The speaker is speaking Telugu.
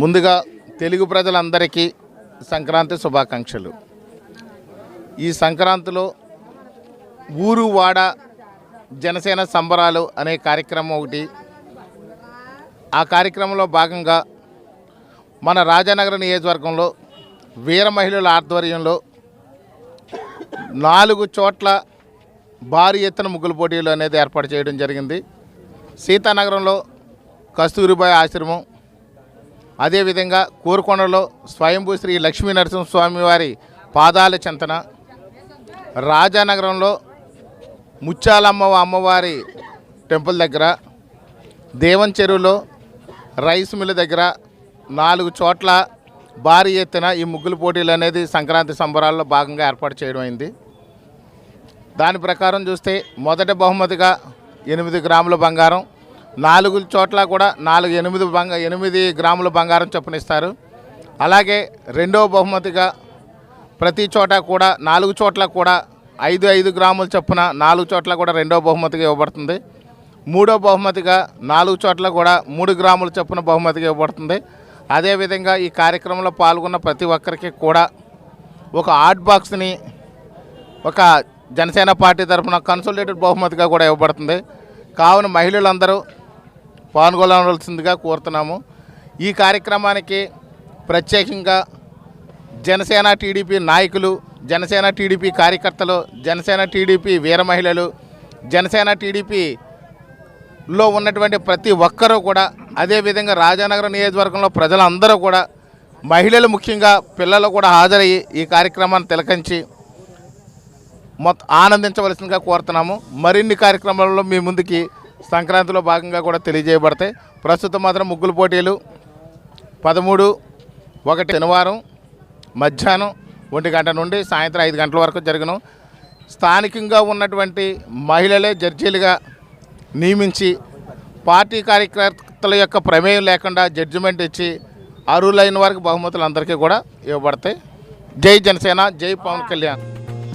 ముందుగా తెలుగు ప్రజలందరికీ సంక్రాంతి శుభాకాంక్షలు. ఈ సంక్రాంతిలో ఊరు వాడ జనసేన సంబరాలు అనే కార్యక్రమం ఒకటి. ఆ కార్యక్రమంలో భాగంగా మన రాజానగర నియోజకవర్గంలో వీర మహిళల ఆధ్వర్యంలో నాలుగు చోట్ల భారీ ఎత్తున ముగ్గులు పోటీలు అనేది ఏర్పాటు చేయడం జరిగింది. సీతానగరంలో కస్తూరిబాయి ఆశ్రమం అదేవిధంగా కోరుకొండలో స్వయంభూ శ్రీ లక్ష్మీ నరసింహస్వామి వారి పాదాల చెంతన రాజానగరంలో ముత్యాలమ్మ అమ్మవారి టెంపుల్ దగ్గర దేవం చెరువులో రైస్ మిల్ దగ్గర నాలుగు చోట్ల భారీ ఎత్తున ఈ ముగ్గుల పోటీలు అనేది సంక్రాంతి సంబరాల్లో భాగంగా ఏర్పాటు చేయడం అయింది. దాని ప్రకారం చూస్తే మొదటి బహుమతిగా ఎనిమిది గ్రాముల బంగారం నాలుగు చోట్ల కూడా నాలుగు ఎనిమిది బంగ ఎనిమిది గ్రాముల బంగారం చొప్పునిస్తారు. అలాగే రెండవ బహుమతిగా ప్రతి చోట కూడా నాలుగు చోట్ల కూడా ఐదు ఐదు గ్రాముల చొప్పున నాలుగు చోట్ల కూడా రెండవ బహుమతిగా ఇవ్వబడుతుంది. మూడో బహుమతిగా నాలుగు చోట్ల కూడా మూడు గ్రాముల చొప్పున బహుమతిగా ఇవ్వబడుతుంది. అదేవిధంగా ఈ కార్యక్రమంలో పాల్గొన్న ప్రతి ఒక్కరికి కూడా ఒక ఆర్ట్ బాక్స్ని ఒక జనసేన పార్టీ తరఫున కన్సల్టేటెడ్ బహుమతిగా కూడా ఇవ్వబడుతుంది. కావున మహిళలందరూ పాల్గొనవలసిందిగా కోరుతున్నాము. ఈ కార్యక్రమానికి ప్రత్యేకంగా జనసేన టీడీపీ నాయకులు జనసేన టీడీపీ కార్యకర్తలు జనసేన టీడీపీ వీర మహిళలు జనసేన టీడీపీలో ఉన్నటువంటి ప్రతి ఒక్కరూ కూడా అదేవిధంగా రాజానగరం నియోజకవర్గంలో ప్రజలందరూ కూడా మహిళలు ముఖ్యంగా పిల్లలు కూడా హాజరయ్యి ఈ కార్యక్రమాన్ని తిలకించి మొత్తం ఆనందించవలసిందిగా కోరుతున్నాము. మరిన్ని కార్యక్రమాలలో మీ ముందుకి సంక్రాంతిలో భాగంగా కూడా తెలియజేయబడతాయి. ప్రస్తుతం మాత్రం ముగ్గుల పోటీలు. పదమూడు ఒకటి శనివారం మధ్యాహ్నం ఒంటి గంట నుండి సాయంత్రం ఐదు గంటల వరకు జరిగిన. స్థానికంగా ఉన్నటువంటి మహిళలే జడ్జీలుగా నియమించి పార్టీ కార్యకర్తల యొక్క ప్రమేయం లేకుండా జడ్జిమెంట్ ఇచ్చి అర్హులైన వారికి బహుమతులు అందరికీ కూడా ఇవ్వబడతాయి. జై జనసేన జై పవన్ కళ్యాణ్.